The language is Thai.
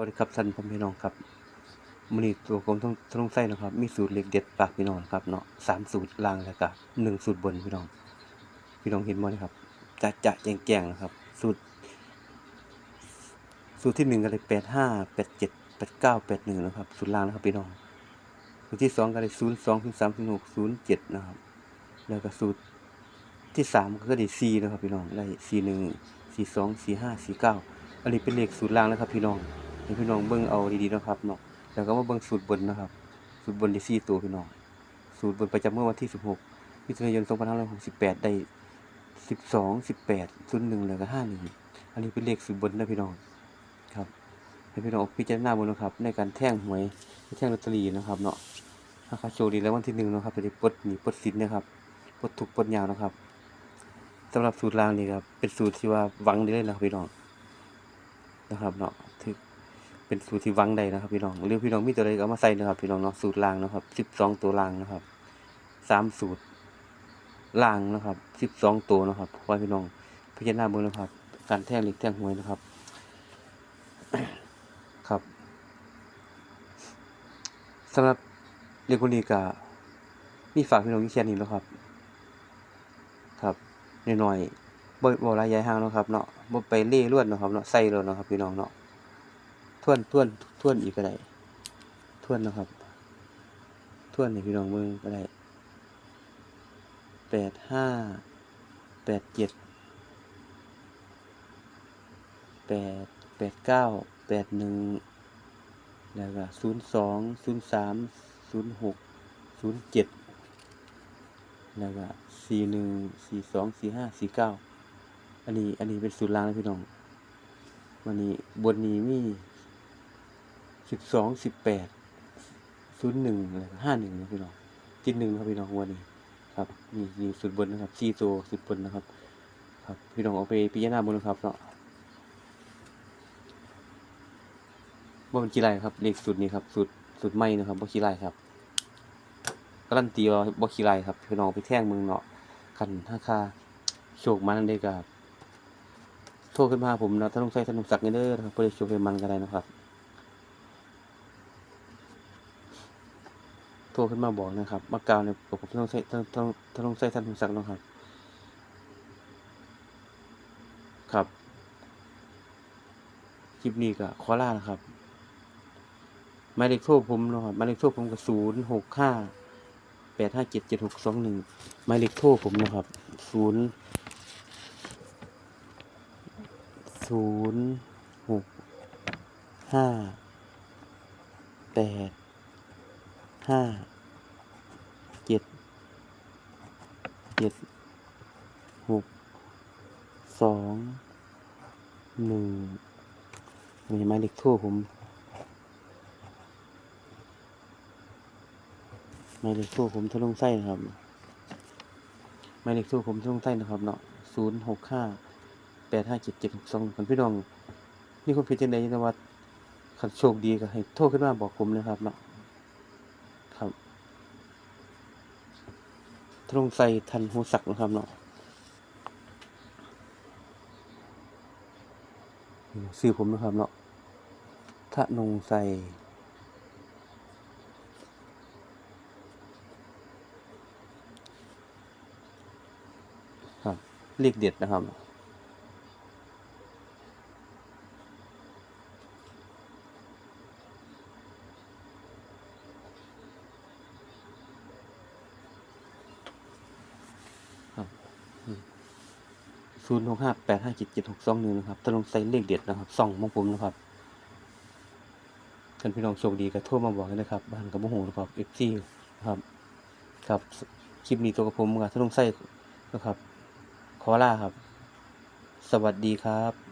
วัสดีครับท่านพ่อพี่น้องครับมื้อนี้ตัวผมต้องต้องใส่นะครับ มีสูตรเล็กเด็ดฝากพี่น้องครับเนาะสามสูตรล่างแล้วก็หนึ่งสูตรบนพี่น้อง พี่น้องเห็นบ่นะครับจะจะแจงแจงนะครับ สูตร สูตรที่หนึ่งก็เลยแปดห้าแปดเจ็ดแปดเก้าแปดหนึ่งนะครับ สูตรล่างนะครับพี่น้อง สูตรที่สองก็เลยศูนย์สองศูนย์สามศูนย์หกศูนย์เจ็ดนะครับ แล้วก็สูตรที่สามก็ได้สี่นะครับพี่น้องได้สี่หนึ่งสี่สองสี่ห้าสี่เก้าอันนี้เป็นเลขสูตรล่างนะครับพี่น้อง ให้พี่น้องเบิ่งเอาดีๆนะครับเนาะแล้วก็มาเบิ่งสูตรบนนะครับสูตรบนได้สี่ตัวพี่น้องสูตรบนประจำเมื่อวันที่สิบหกมิถุนายนสองพันห้าร้อยหกสิบแปดได้สิบสองสิบแปดศูนย์หนึ่งแล้วก็ห้าหนึ่งอันนี้เป็นเลขสูตรบนนะพี่น้องครับให้พี่น้องพิจารณาบนนะครับ ในการแท่งหวยแท่งลอตเตอรี่นะครับเนาะถ้าเขาโชคดีแล้ววันที่หนึ่งนะครับจะได้ปลดหนีปลดสินนะครับปลดทุกปลดยาวนะครับสำหรับสูตรล่างนี่ครับเป็นสูตรที่ว่าหวังได้เลยนะครับพี่น้องนะครับเนาะถือ เป็นสูตรที่วังได้นะครับ พี่น้องหรือพี่น้องมีตัวใดก็เอามาใส่นะครับ พี่น้องเนาะสูตรล่างนะครับสิบสองตัวล่างนะครับสามสูตรล่างนะครับสิบสองตัวนะครับขอพี่น้องพิจารณาบนนะครับการแท่งเหล็กแท่งหวยนะครับ ครับสำหรับเรียกคนนี้ก็มีฝากพี่น้องที่แค่นี้แล้วครับ ครับน้อยๆบ่บ่ลายยายห่างนะครับเนาะบ่ไปเล่ร่วนนะครับเนาะใส่แล้วเนะครับ พี่น้องเนาะ วนทวนทวนอีกก็ได้ทวนนะครับทวนให้พี่น้องเบิ่งก็ได้แปดห้าแปดเจ็ดแปดแปดเก้าแปดหนึ่งแล้วก็ศูนย์สองศูนย์สามศูนย์หกศูนย์เจ็ดแล้วก็สี่หนึ่งสี่สองสี่ห้าสี่เก้าอันนี้อันนี้เป็นสูตรล่างนะพี่น้องวันนี้บนนี้มี สิบสองสิบแปดศูนย์หนึ่งห้าหนึ่งนะพี่น้องจิตหนึ่งครับพี่น้องวันนี้ครับนี่นี่สูตรบนนะครับสี่ตัวสูตรบนนะครับ ครับพี่น้องเอาไปพิจารณาบนนะครับเนาะบ่เป็นขี้ไรครับเลขสูตรนี้ครับสูตรสูตรใหม่นะครับบ่ขี้ไรครับการันตีว่าบ่ขี้ไรครับพี่น้องเอาไปแท่งเมืองเนาะคันถ้าค่าโชคมันได้ก็โทรขึ้นมาผมนะถ้าต้องใช้ธนงศักดิ์เด้อครับเพื่อโชคให้มันก็ได้นะครับ โทรขึ้นมาบอกนะครับมากาวในยผมต้องใช้ต้องต้องต้องใช้ธนงศักดิ์เนะครับ ครับคลิปนี้ก็ขอลานะครับหมายเลขโทรผมนะครับหมายเลขโทรผมก็ศูนย์หกห้าแปดห้าเจ็ดเจ็ดหกสองหนึ่งหมายเลขโทรผมนะครับศูนย์ศูนย์หกห้าแปดห้า เจ็ดเจ็ดหกสองหนึ่งมีหมายเลขโทรผมหมายเลขโทรผมทะลงไส้นะครับหมายเลขโทรผมทะลงไส้นะครับเนาะศูนย์หกห้าแปดห้าเจ็ดเจ็ดหกสองคนพี่น้อง นี่คนพิจารณาในวัดขันโชคดีก็ให้โทรขึ้นมาบอกผมนะครับเนาะครับ ทรงใส่ทันหูสักนะครับเนาะสื่อผมนะครับเนาะทะนงใส่ครับเลขเด็ดนะครับครับ ศูนย์หกห้าแปดห้าเจ็ดเจ็ดหกสองหนึ่งนะครับตะลงใส่เลขเด็ดนะครับส่องมองผมนะครับท่านพี่น้องโชคดีก็โทรมาบอกเลยนะครับ บ้านกับโมโหนะครับเอฟซีครับ ครับคลิปนี้ตัวกับผมกับทะลงใส่นะครับ ขอลาครับ สวัสดีครับ